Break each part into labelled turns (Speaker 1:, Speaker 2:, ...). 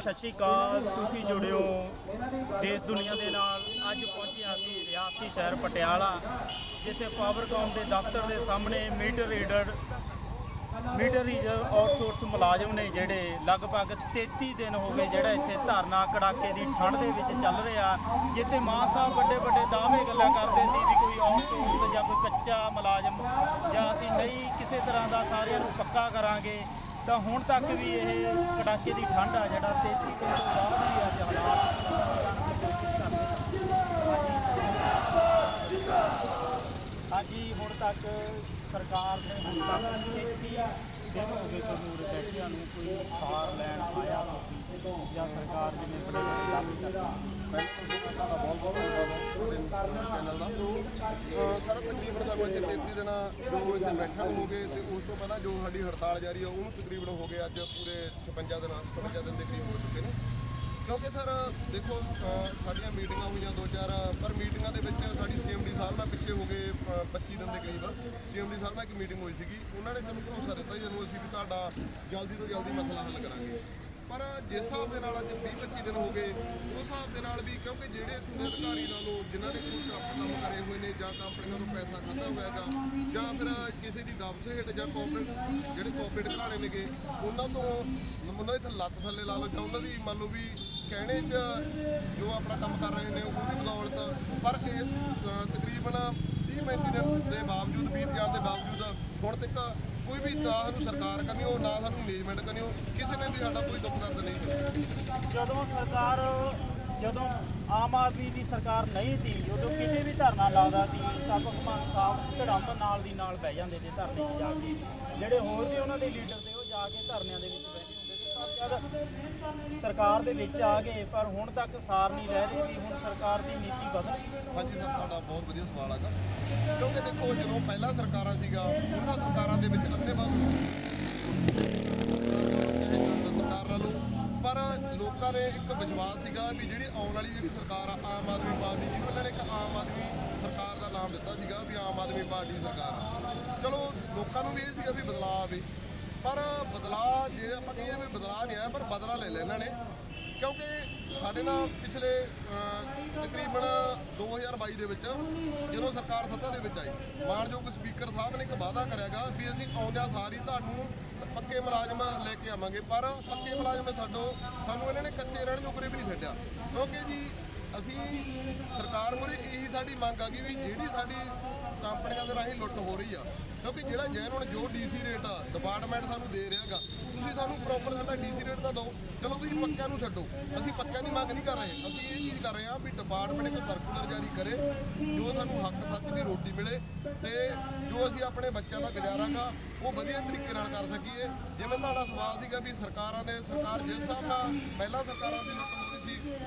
Speaker 1: ਸਤਿ ਸ਼੍ਰੀ ਅਕਾਲ। ਤੁਸੀਂ ਜੁੜਿਓ ਦੇਸ਼ ਦੁਨੀਆ ਦੇ ਨਾਲ। ਅੱਜ ਪਹੁੰਚਿਆ ਸੀ ਰਿਆਸਤੀ ਸ਼ਹਿਰ ਪਟਿਆਲਾ, ਜਿੱਥੇ ਪਾਵਰਕਾਮ ਦੇ ਦਫ਼ਤਰ ਦੇ ਸਾਹਮਣੇ meter reader meter reader outsource ਮੁਲਾਜ਼ਮ ਨੇ ਜਿਹੜੇ ਲਗਭਗ 33 ਦਿਨ ਹੋ ਗਏ ਜਿਹੜਾ ਇੱਥੇ ਧਰਨਾ ਕੜਾਕੇ ਦੀ ਠੰਡ ਦੇ ਵਿੱਚ ਚੱਲ ਰਿਹਾ, ਜਿੱਥੇ ਮਾਨ ਸਾਹਿਬ ਵੱਡੇ ਵੱਡੇ ਦਾਅਵੇ ਗੱਲਾਂ ਕਰਦੇ ਸੀ ਵੀ ਕੋਈ ਆਊਟਸੋਰਸ ਜਾਂ ਕੋਈ ਕੱਚਾ ਮੁਲਾਜ਼ਮ ਜਾਂ ਅਸੀਂ ਨਹੀਂ ਕਿਸੇ ਤਰ੍ਹਾਂ ਦਾ ਸਾਰਿਆਂ ਨੂੰ ਪੱਕਾ ਕਰਾਂਗੇ। ਤਾਂ ਹੁਣ ਤੱਕ ਵੀ ਇਹ ਕੜਾਕੇ ਦੀ ਠੰਡ ਆ ਜਿਹੜਾ 33 ਦਿਨ ਤੋਂ ਬਾਅਦ ਵੀ ਅੱਜ ਹਾਲਾਤ ਹਾਂਜੀ, ਹੁਣ ਤੱਕ ਸਰਕਾਰ ਨੇ ਹੁਣ ਤੱਕ 33 ਦਿਨ ਹੋ ਗਏ ਕਾਨੂੰਨ ਬੈਠਿਆਂ ਨੂੰ ਕੋਈ ਸਾਰ ਲੈਣ ਆਇਆ ਜਾਂ ਸਰਕਾਰ ਨੇ ਬੜੇ ਬੜੇ ਦਾਅਵੇ ਕਰਦੇ
Speaker 2: ਚੈਨਲ ਦਾ ਅਹ ਸਰ ਤਕਰੀਬਨ ਸਾਨੂੰ ਇੱਥੇ 33 ਦਿਨਾਂ ਜੋ ਇੱਥੇ ਬੈਠਣ ਨੂੰ ਹੋ ਗਏ ਤੇ ਉਸ ਤੋਂ ਪਹਿਲਾਂ ਜੋ ਸਾਡੀ ਹੜਤਾਲ ਜਾਰੀ ਆ ਉਹਨੂੰ ਤਕਰੀਬਨ ਹੋ ਗਏ ਅੱਜ ਪੂਰੇ 56 ਦਿਨਾਂ 56 ਦਿਨ ਦੇ ਕਰੀਬ ਹੋ ਚੁੱਕੇ ਨੇ ਕਿਉਂਕਿ ਸਰ ਦੇਖੋ ਸਾਡੀਆਂ ਮੀਟਿੰਗਾਂ ਹੋਈਆਂ ਦੋ ਚਾਰ ਪਰ ਮੀਟਿੰਗਾਂ ਦੇ ਵਿੱਚ ਸਾਡੀ ਸੀਐਮਡੀ ਸਾਹਿਬ ਨਾਲ ਪਿੱਛੇ ਹੋ ਗਏ, ਅਹ 25 ਦਿਨ ਦੇ ਕਰੀਬ ਸੀਐਮਡੀ ਸਾਹਿਬ ਨਾਲ ਇੱਕ ਮੀਟਿੰਗ ਹੋਈ ਸੀਗੀ ਉਹਨਾਂ ਨੇ ਸਾਨੂੰ ਭਰੋਸਾ ਦਿੱਤਾ ਜੀ ਸਾਨੂੰ ਅਸੀਂ ਵੀ ਤੁਹਾਡਾ ਜਲਦੀ ਤੋਂ ਜਲਦੀ ਮਸਲਾ ਹੱਲ ਕਰਾਂਗੇ। ਪਰ ਜਿਸ ਹਿਸਾਬ ਦੇ ਨਾਲ ਅੱਜ 20 25 ਦਿਨ ਹੋ ਗਏ, ਉਸ ਹਿਸਾਬ ਦੇ ਨਾਲ ਵੀ ਕਿਉਂਕਿ ਜਿਹੜੇ ਇੱਥੋਂ ਦੇ ਅਧਿਕਾਰੀ ਨਾਲੋਂ ਜਿਨ੍ਹਾਂ ਨੇ ਕੋਈ ਕੰਮ ਕੰਮ ਕਰੇ ਹੋਏ ਨੇ ਜਾਂ ਕੰਪਨੀਆਂ ਨੂੰ ਪੈਸਾ ਖਾਦਾ ਹੋਇਆ ਹੈਗਾ, ਜਾਂ ਫਿਰ ਕਿਸੇ ਦੀ ਦਬਸ ਹੇਠ ਜਾਂ ਕੋਆਪਰੇਟ ਜਿਹੜੇ ਕੋਆਪਰੇਟ ਘਰਾਣੇ ਨੇਗੇ, ਉਹਨਾਂ ਤੋਂ ਉਹਨਾਂ ਦੇ ਲੱਤ ਥੱਲੇ ਲਾ ਲਓ ਜਾਂ ਉਹਨਾਂ ਦੀ ਮੰਨ ਲਓ ਵੀ ਕਹਿਣੇ 'ਚ ਜੋ ਆਪਣਾ ਕੰਮ ਕਰ ਰਹੇ ਨੇ, ਉਹਦੀ ਬਦੌਲਤ ਪਰ ਇਸ ਤਕਰੀਬਨ 30 35 ਦਿਨ ਦੇ ਬਾਵਜੂਦ 20 ਜਾਣ ਦੇ ਬਾਵਜੂਦ ਹੁਣ ਤੱਕ ਕੋਈ ਵੀ ਨਾ ਸਾਨੂੰ ਸਰਕਾਰ ਕਰਨੀ ਨਾ ਸਾਨੂੰ ਮੈਨੇਜਮੈਂਟ ਕਰਨੀ ਕਿਸੇ ਨੇ ਵੀ ਸਾਡਾ ਕੋਈ ਦੁੱਖ ਦਰਦ ਨਹੀਂ ਸੁਣਿਆ
Speaker 1: ਜਦੋਂ ਸਰਕਾਰ, ਜਦੋਂ ਆਮ ਆਦਮੀ ਦੀ ਸਰਕਾਰ ਨਹੀਂ ਸੀ, ਉਦੋਂ ਕਿਤੇ ਵੀ ਧਰਨਾ ਲਾਉਂਦਾ ਸੀ, ਤਾਂ ਭਗਵੰਤ ਸਾਹਿਬ ਧੜੰਬ ਨਾਲ ਦੀ ਨਾਲ ਬਹਿ ਜਾਂਦੇ ਸੀ ਧਰਨੇ 'ਚ ਜਾ ਕੇ। ਜਿਹੜੇ ਹੋਰ ਵੀ ਉਹਨਾਂ ਦੇ ਲੀਡਰ ਤੇ ਉਹ ਜਾ ਕੇ ਧਰਨਿਆਂ ਦੇ ਵਿੱਚ ਬੈਠੇ ਹੁੰਦੇ ਸਰਕਾਰ ਦੇ ਵਿੱਚ ਆ ਗਏ, ਪਰ ਹੁਣ ਤੱਕ ਸਾਰ ਨਹੀਂ ਰਹਿ ਰਹੀ ਵੀ ਹੁਣ ਸਰਕਾਰ ਦੀ ਨੀਤੀ ਬਦਲ
Speaker 2: ਹਾਂਜੀ, ਸਰ, ਤੁਹਾਡਾ ਬਹੁਤ ਵਧੀਆ ਸਵਾਲ ਹੈਗਾ। ਕਿਉਂਕਿ ਦੇਖੋ, ਜਦੋਂ ਪਹਿਲਾਂ ਸਰਕਾਰਾਂ ਸੀਗਾ, ਉਹਨਾਂ ਸਰਕਾਰਾਂ ਦੇ ਵਿੱਚ ਅੰਨੇ ਸਰਕਾਰ ਨਾਲੋਂ ਪਰ ਲੋਕਾਂ ਨੇ ਇੱਕ ਵਿਸ਼ਵਾਸ ਸੀਗਾ ਵੀ ਜਿਹੜੀ ਆਉਣ ਵਾਲੀ ਜਿਹੜੀ ਸਰਕਾਰ ਆ, ਆਮ ਆਦਮੀ ਪਾਰਟੀ ਜਿਹਨੂੰ ਉਹਨਾਂ ਨੇ ਇੱਕ ਆਮ ਆਦਮੀ ਸਰਕਾਰ ਦਾ ਨਾਮ ਦਿੱਤਾ ਸੀਗਾ ਵੀ ਆਮ ਆਦਮੀ ਪਾਰਟੀ ਦੀ ਸਰਕਾਰ ਆ। ਚਲੋ, ਲੋਕਾਂ ਨੂੰ ਵੀ ਇਹ ਸੀਗਾ ਵੀ ਬਦਲਾਅ ਆਵੇ। ਪਰ ਬਦਲਾਅ ਜੇ ਆਪਾਂ ਕਹੀਏ ਵੀ ਬਦਲਾਅ ਨਹੀਂ ਆਇਆ ਪਰ ਬਦਲਾ ਲੈ ਲਿਆ ਇਹਨਾਂ ਨੇ। ਕਿਉਂਕਿ ਸਾਡੇ ਨਾਲ ਪਿਛਲੇ ਅਹ, ਤਕਰੀਬਨ 2022 ਦੇ ਵਿੱਚ ਜਦੋਂ ਸਰਕਾਰ ਸੱਤਾ ਦੇ ਵਿੱਚ ਆਈ ਮਾਨਯੋਗ ਸਪੀਕਰ ਸਾਹਿਬ ਨੇ ਇੱਕ ਵਾਅਦਾ ਕਰਿਆਗਾ ਵੀ ਅਸੀਂ ਆਉਂਦਿਆਂ ਸਾਰੀ ਤੁਹਾਨੂੰ ਪੱਕੇ ਮੁਲਾਜ਼ਮ ਲੈ ਕੇ ਆਵਾਂਗੇ। ਪਰ ਪੱਕੇ ਮੁਲਾਜ਼ਮ ਛੱਡੋ ਸਾਨੂੰ ਇਹਨਾਂ ਨੇ ਕੱਚੇ ਰਹਿਣ ਜੋਗਰੇ ਵੀ ਨਹੀਂ ਛੱਡਿਆ। ਕਿਉਂਕਿ ਜੀ ਅਸੀਂ ਸਰਕਾਰ ਮੁਰੇ ਇਹੀ ਸਾਡੀ ਮੰਗ ਆ ਗਈ ਵੀ ਜਿਹੜੀ ਸਾਡੀ ਕੰਪਨੀਆਂ ਦੇ ਰਾਹੀਂ ਲੁੱਟ ਹੋ ਰਹੀ ਆ, ਕਿਉਂਕਿ ਜਿਹੜਾ ਜੈਨ ਹੁਣ ਜੋ ਡੀਸੀ ਰੇਟ ਆ ਡਿਪਾਰਟਮੈਂਟ ਸਾਨੂੰ ਦੇ ਰਿਹਾਗਾ ਤੁਸੀਂ ਸਾਨੂੰ ਪ੍ਰੋਪਰ ਸਾਡਾ ਡੀਸੀ ਰੇਟ ਤਾਂ ਦਿਓ, ਚਲੋ ਤੁਸੀਂ ਪੱਕਿਆਂ ਨੂੰ ਛੱਡੋ, ਅਸੀਂ ਪੱਕਿਆਂ ਦੀ ਮੰਗ ਨਹੀਂ ਕਰ ਰਹੇ, ਅਸੀਂ ਇਹ ਚੀਜ਼ ਕਰ ਰਹੇ ਹਾਂ ਵੀ ਡਿਪਾਰਟਮੈਂਟ ਇੱਕ ਸਰਕੂਲਰ ਜਾਰੀ ਕਰੇ, ਜੋ ਸਾਨੂੰ ਹੱਕ ਸੱਚ ਦੀ ਰੋਟੀ ਮਿਲੇ, ਤੇ ਜੋ ਅਸੀਂ ਆਪਣੇ ਬੱਚਿਆਂ ਦਾ ਗੁਜ਼ਾਰਾਗਾ ਉਹ ਵਧੀਆ ਤਰੀਕੇ ਨਾਲ ਕਰ ਸਕੀਏ। ਜਿਵੇਂ ਤੁਹਾਡਾ ਸਵਾਲ ਸੀਗਾ ਵੀ ਸਰਕਾਰਾਂ ਨੇ, ਸਰਕਾਰ ਜਿਸ ਹਿਸਾਬ ਨਾਲ ਪਹਿਲਾਂ ਸਰਕਾਰਾਂ ਦੀ ਲੁੱਟ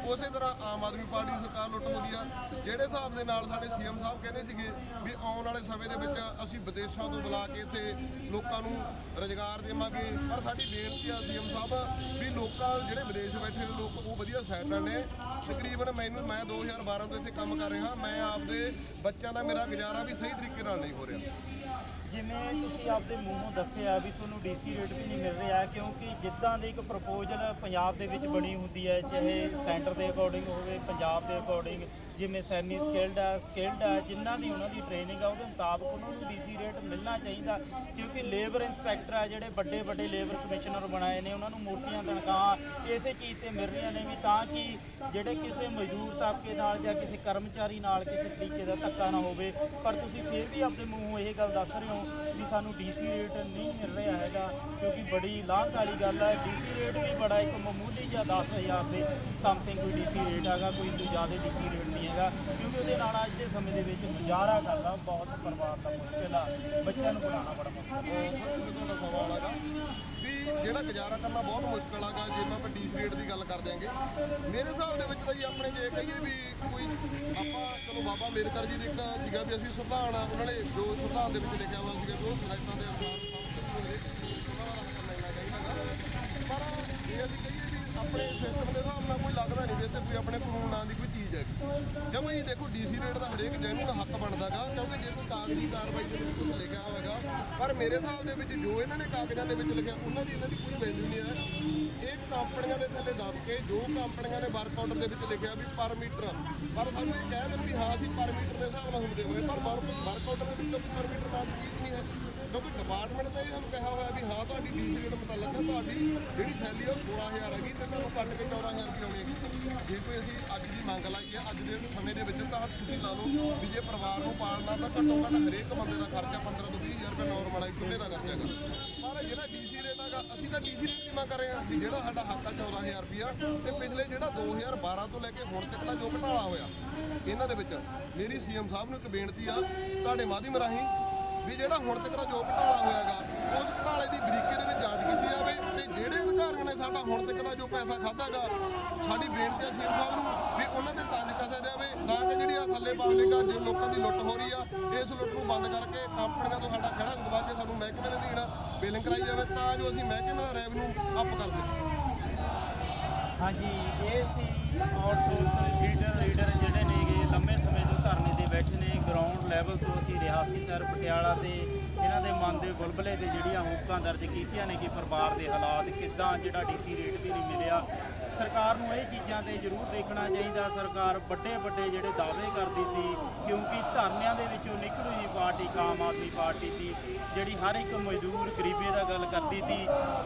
Speaker 2: ਉਸੇ ਤਰ੍ਹਾਂ ਆਮ ਆਦਮੀ ਪਾਰਟੀ ਦੀ ਸਰਕਾਰ ਲੁੱਟ ਹੋ ਰਹੀ ਆ। ਜਿਹੜੇ ਹਿਸਾਬ ਦੇ ਨਾਲ ਸਾਡੇ ਸੀਐਮ ਸਾਹਿਬ ਕਹਿੰਦੇ ਸੀਗੇ ਵੀ ਆਉਣ ਵਾਲੇ ਸਮੇਂ ਦੇ ਵਿੱਚ ਅਸੀਂ ਵਿਦੇਸ਼ਾਂ ਤੋਂ ਬੁਲਾ ਕੇ ਇੱਥੇ ਲੋਕਾਂ ਨੂੰ ਰੋਜ਼ਗਾਰ ਦੇਵਾਂਗੇ। ਪਰ ਸਾਡੀ ਬੇਨਤੀ ਆ ਸੀਐਮ ਸਾਹਿਬ ਵੀ ਲੋਕਾਂ, ਜਿਹੜੇ ਵਿਦੇਸ਼ ਬੈਠੇ ਨੇ ਲੋਕ, ਉਹ ਵਧੀਆ ਸੈਟਲ ਨੇ। ਤਕਰੀਬਨ ਮੈਨੂੰ, ਮੈਂ 2012 ਤੋਂ ਇੱਥੇ ਕੰਮ ਕਰ ਰਿਹਾ। ਮੈਂ ਆਪਦੇ ਬੱਚਿਆਂ ਦਾ ਮੇਰਾ ਗੁਜ਼ਾਰਾ ਵੀ ਸਹੀ ਤਰੀਕੇ ਨਾਲ ਨਹੀਂ ਹੋ ਰਿਹਾ।
Speaker 1: ਜਿਵੇਂ ਤੁਸੀਂ ਆਪਦੇ ਮੂੰਹੋਂ ਦੱਸਿਆ ਵੀ ਤੁਹਾਨੂੰ ਡੀਸੀ ਰੇਟ ਵੀ ਨਹੀਂ ਮਿਲ ਰਿਹਾ, ਕਿਉਂਕਿ ਜਿੱਦਾਂ ਦੀ ਇੱਕ ਪ੍ਰਪੋਜ਼ਲ ਪੰਜਾਬ ਦੇ ਵਿੱਚ ਬਣੀ ਹੁੰਦੀ ਹੈ, ਚਾਹੇ ਸੈਂਟਰ ਦੇ ਅਕੋਰਡਿੰਗ ਹੋਵੇ, ਪੰਜਾਬ ਦੇ ਅਕੋਰਡਿੰਗ ਜਿਵੇਂ ਸੈਮੀ ਸਕਿਲਡ ਆ ਸਕਿਲਡ ਆ, ਜਿਨ੍ਹਾਂ ਦੀ ਉਹਨਾਂ ਦੀ ਟ੍ਰੇਨਿੰਗ ਆ, ਉਹਦੇ ਮੁਤਾਬਕ ਉਹਨਾਂ ਨੂੰ ਡੀਸੀ ਰੇਟ ਮਿਲਣਾ ਚਾਹੀਦਾ, ਕਿਉਂਕਿ ਲੇਬਰ ਇੰਸਪੈਕਟਰ ਆ ਜਿਹੜੇ ਵੱਡੇ ਵੱਡੇ ਲੇਬਰ ਕਮਿਸ਼ਨਰ ਬਣਾਏ ਨੇ, ਉਹਨਾਂ ਨੂੰ ਮੋਟੀਆਂ ਤਨਖਾਹਾਂ ਇਸੇ ਚੀਜ਼ ਤੇ ਮਿਲ ਰਹੀਆਂ ਨੇ ਵੀ, ਤਾਂ ਕਿ ਜਿਹੜੇ ਕਿਸੇ ਮਜ਼ਦੂਰ ਤਬਕੇ ਨਾਲ ਜਾਂ ਕਿਸੇ ਕਰਮਚਾਰੀ ਨਾਲ ਕਿਸੇ ਤਰੀਕੇ ਦਾ ਧੱਕਾ ਨਾ ਹੋਵੇ। ਪਰ ਤੁਸੀਂ ਫਿਰ ਵੀ ਆਪਣੇ ਮੂੰਹੋਂ ਇਹ ਗੱਲ ਦੱਸ ਰਹੇ ਹੋ ਵੀ ਸਾਨੂੰ ਡੀਸੀ ਰੇਟ ਨਹੀਂ ਮਿਲ ਰਿਹਾ ਹੈਗਾ। ਬੜੀ ਲਾਂਘ ਵਾਲੀ ਗੱਲ ਹੈ ਡੀਸੀ ਰੇਟ ਵੀ ਬੜਾ ਇੱਕ ਮਾਮੂਲੀ ਜਿਹਾ 10000 ਦੇ ਸਮਥਿੰਗ ਕੋਈ ਡੀਸੀ ਰੇਟ ਹੈਗਾ, ਕੋਈ ਇੰਨੀ ਜ਼ਿਆਦਾ ਡੀਸੀ ਰੇਟ ਨਹੀਂ ਹੈਗਾ, ਕਿਉਂਕਿ ਉਹਦੇ ਨਾਲ ਅੱਜ ਦੇ ਸਮੇਂ ਦੇ ਵਿੱਚ ਗੁਜ਼ਾਰਾ ਕਰਨਾ ਬਹੁਤ ਪਰਿਵਾਰ ਦਾ ਮੁਸ਼ਕਿਲ ਆ, ਬੱਚਿਆਂ ਨੂੰ ਪੜਾਉਣਾ ਬੜਾ ਮੁਸ਼ਕਿਲ ਹੈ
Speaker 2: ਸਵਾਲ ਹੈਗਾ ਵੀ ਜਿਹੜਾ ਗੁਜ਼ਾਰਾ ਕਰਨਾ ਬਹੁਤ ਮੁਸ਼ਕਲ ਹੈਗਾ, ਜੇ ਮੈਂ ਡੀਸ ਰੇਟ ਦੀ ਗੱਲ ਕਰ ਦਿਆਂਗੇ ਮੇਰੇ ਹਿਸਾਬ ਦੇ ਵਿੱਚ ਤਾਂ ਜੀ ਆਪਣੇ ਜੇ ਕਹੀਏ ਵੀ ਕੋਈ ਆਪਾਂ ਚਲੋ ਬਾਬਾ ਅੰਬੇਦਕਰ ਜੀ ਦੇ ਇੱਕ ਸੀਗਾ ਵੀ ਅਸੀਂ ਸੰਵਿਧਾਨ ਉਹਨਾਂ ਨੇ ਜੋ ਸੰਵਿਧਾਨ ਦੇ ਵਿੱਚ ਲਿਖਿਆ ਹੋਇਆ ਸੀਗਾ ਵੀ ਉਹ ਸਲਾਈਤਾਂ ਦੇ ਅਨੁਸਾਰ ਸਭ ਕੁਝ ਹੋਵੇ ਪਰ ਜੇ ਅਸੀਂ ਕਹੀਏ ਵੀ ਆਪਣੇ ਸਿਸਟਮ ਦੇ ਹਿਸਾਬ ਨਾਲ ਕੋਈ ਲੱਗਦਾ ਨਹੀਂ ਵੀ ਕੋਈ ਆਪਣੇ ਕਾਨੂੰਨ ਨਾਂ ਦੀ ਕੋਈ ਚੀਜ਼ ਹੈ ਕਿਉਂਕਿ ਜੀ ਦੇਖੋ ਡੀਸੀ ਰੇਟ ਦਾ ਹਰੇਕ ਜੈਨੂਨ ਹੱਕ ਬਣਦਾਗਾ ਕਿਉਂਕਿ ਜੇ ਕੋਈ ਕਾਗਜ਼ੀ ਕਾਰਵਾਈ ਦੇ ਵਿੱਚ ਕੁਝ ਲਿਖਿਆ ਹੋਵੇਗਾ ਪਰ ਮੇਰੇ ਹਿਸਾਬ ਦੇ ਵਿੱਚ ਜੋ ਇਹਨਾਂ ਨੇ ਕਾਗਜ਼ਾਂ ਦੇ ਵਿੱਚ ਲਿਖਿਆ ਉਹਨਾਂ ਦੀ ਇਹਨਾਂ ਦੀ ਕੋਈ ਵੈਲਿਊ ਨਹੀਂ ਹੈ ਇਹ ਕੰਪਨੀਆਂ ਦੇ ਥੱਲੇ ਦੱਬ ਕੇ ਜੋ ਕੰਪਨੀਆਂ ਨੇ ਵਰਕ ਆਰਡਰ ਦੇ ਵਿੱਚ ਲਿਖਿਆ ਵੀ ਪਰ ਮੀਟਰ ਪਰ ਸਾਨੂੰ ਇਹ ਕਹਿ ਦੇਣ ਵੀ ਹਾਂ ਅਸੀਂ ਪਰ ਮੀਟਰ ਦੇ ਹਿਸਾਬ ਨਾਲ ਹੁੰਦੇ ਹੋਏ ਪਰ ਵਰਕ ਵਰਕ ਆਰਡਰ ਦੇ ਵਿੱਚ ਪਰ ਮੀਟਰ ਨਾਲ ਚੀਜ਼ ਨਹੀਂ ਹੈ। ਕਿਉਂਕਿ ਡਿਪਾਰਟਮੈਂਟ ਨੇ ਸਾਨੂੰ ਕਿਹਾ ਹੋਇਆ ਵੀ ਹਾਂ, ਤੁਹਾਡੀ ਡੀਸੀ ਰੇਟ ਮੁਤਲਕ ਹੈ ਤੁਹਾਡੀ ਜਿਹੜੀ ਸੈਲਰੀ ਉਹ 16000 ਹੈਗੀ, ਤੇ ਤੁਹਾਨੂੰ ਕੱਟ ਕੇ 14000 ਰੁਪਏ ਆਉਣੀ ਹੈਗੀ। ਜੇ ਕੋਈ ਅਸੀਂ ਅੱਜ ਦੀ ਮੰਗ ਲਾਈਏ, ਅੱਜ ਦੇ ਸਮੇਂ ਦੇ ਵਿੱਚ ਤਾਂ ਤੁਸੀਂ ਲਾ ਲਓ ਵੀ ਜੇ ਪਰਿਵਾਰ ਨੂੰ ਪਾਲਣਾ ਤਾਂ ਘੱਟੋ ਘੱਟ ਹਰੇਕ ਬੰਦੇ ਦਾ ਖਰਚਾ 15 ਤੋਂ 20000 ਰੁਪਏ ਨਾਰਮਲ ਹੈ ਚੁੱਲ੍ਹੇ ਦਾ ਖਰਚਾ ਹੈਗਾ। ਪਰ ਜਿਹੜਾ ਡੀਸੀ ਰੇਟ ਹੈਗਾ, ਅਸੀਂ ਤਾਂ ਡੀਸੀ ਰੇਟ ਦੀ ਮੰਗ ਕਰ ਰਹੇ ਹਾਂ ਵੀ ਜਿਹੜਾ ਸਾਡਾ ਹੱਕ ਆ 14000 ਰੁਪਇਆ ਤੇ ਪਿਛਲੇ ਜਿਹੜਾ 2012 ਤੋਂ ਲੈ ਕੇ ਹੁਣ ਤੱਕ ਦਾ ਜੋ ਘਟਾਲਾ ਹੋਇਆ, ਇਹਨਾਂ ਦੇ ਵਿੱਚ, ਮੇਰੀ ਸੀਐਮ ਸਾਹਿਬ ਨੂੰ ਇੱਕ ਬੇਨਤੀ ਆ, ਤੁਹਾਡੇ ਮਾਧਿਅਮ ਰਾਹੀਂ ਵੀ ਜਿਹੜਾ ਹੁਣ ਤੱਕ ਦਾ ਜੋ ਘਟਾਲਾ ਹੋਇਆਗਾ, ਉਸ ਘਟਾਲੇ ਦੀ ਬਰੀਕੀ ਦੇ ਵਿੱਚ ਜਾਂਚ ਕੀਤੀ ਜਾਵੇ ਤੇ ਜਿਹੜੇ ਅਧਿਕਾਰੀਆਂ ਨੇ ਸਾਡਾ ਹੁਣ ਤੱਕ ਦਾ ਜੋ ਪੈਸਾ ਖਾਦਾਗਾ ਸਾਡੀ ਬੇਨਤੀ ਹੈ ਸੀਐਮ ਸਾਹਿਬ ਨੂੰ ਵੀ ਉਹਨਾਂ ਤੇ ਤੰਜ ਕੱਸਿਆ ਜਾਵੇ, ਨਾ ਕਿ ਜਿਹੜੀ ਆ ਥੱਲੇ ਪਬਲਿਕ ਜੋ ਲੋਕਾਂ ਦੀ ਲੁੱਟ ਹੋ ਰਹੀ ਆ, ਇਸ ਲੁੱਟ ਨੂੰ ਬੰਦ ਕਰਕੇ ਕੰਪਨੀਆਂ ਤੋਂ ਸਾਡਾ ਖੜਾ ਦਵਾ ਕੇ ਸਾਨੂੰ ਮਹਿਕਮੇ ਦੇ ਦੇਣਾ ਬਿਲਿੰਗ ਕਰਾਈ ਜਾਵੇ, ਤਾਂ ਜੋ ਅਸੀਂ ਮਹਿਕਮੇ ਦਾ ਰੈਵਨਿਊ ਅਪ ਕਰ ਸਕੀਏ।
Speaker 1: ਹਾਂਜੀ, ਇਹ ਸੀ ਆਊਟਸੋਰਸ ਲੀਡਰ ਲੀਡਰ ਜਿਹੜੇ ਨੇਗੇ, ਲੰਮੇ ਬੈਠੇ ਨੇ ਗਰਾਊਂਡ ਲੈਵਲ ਤੋਂ ਅਸੀਂ ਰਿਹਾਸੀ ਸਰ, ਪਟਿਆਲਾ ਤੇ ਇਹਨਾਂ ਦੇ ਮਨ ਦੇ ਗੁਲਬਲੇ ਤੇ ਜਿਹੜੀਆਂ ਹੁਕਾਂ ਦਰਜ ਕੀਤੀਆਂ ਨੇ ਕਿ ਪਰਿਵਾਰ ਦੇ ਹਾਲਾਤ ਕਿੱਦਾਂ, ਜਿਹੜਾ ਡੀਸੀ ਰੇਟ ਵੀ ਨਹੀਂ ਮਿਲਿਆ। ਸਰਕਾਰ ਨੂੰ ਇਹ ਚੀਜ਼ਾਂ ਤੇ ਜ਼ਰੂਰ ਦੇਖਣਾ ਚਾਹੀਦਾ। ਸਰਕਾਰ ਵੱਡੇ ਵੱਡੇ ਜਿਹੜੇ ਦਾਅਵੇ ਕਰਦੀ ਸੀ, ਕਿਉਂਕਿ ਧਰਨਿਆਂ ਦੇ ਵਿੱਚੋਂ ਨਿਕਲੂ ਜੀ ਪਾਰਟੀ ਆਮ ਆਦਮੀ ਪਾਰਟੀ ਸੀ, ਜਿਹੜੀ ਹਰ ਇੱਕ ਮਜ਼ਦੂਰ ਗਰੀਬੀ ਦਾ ਗੱਲ ਕਰਦੀ ਸੀ।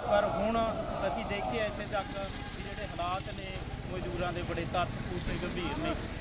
Speaker 1: ਪਰ ਹੁਣ ਅਸੀਂ ਦੇਖਿਆ ਇੱਥੇ ਤੱਕ ਜਿਹੜੇ ਹਾਲਾਤ ਨੇ, ਮਜ਼ਦੂਰਾਂ ਦੇ ਬੜੇ ਤਰਸਪੂਰ ਤੇ ਗੰਭੀਰ ਨੇ।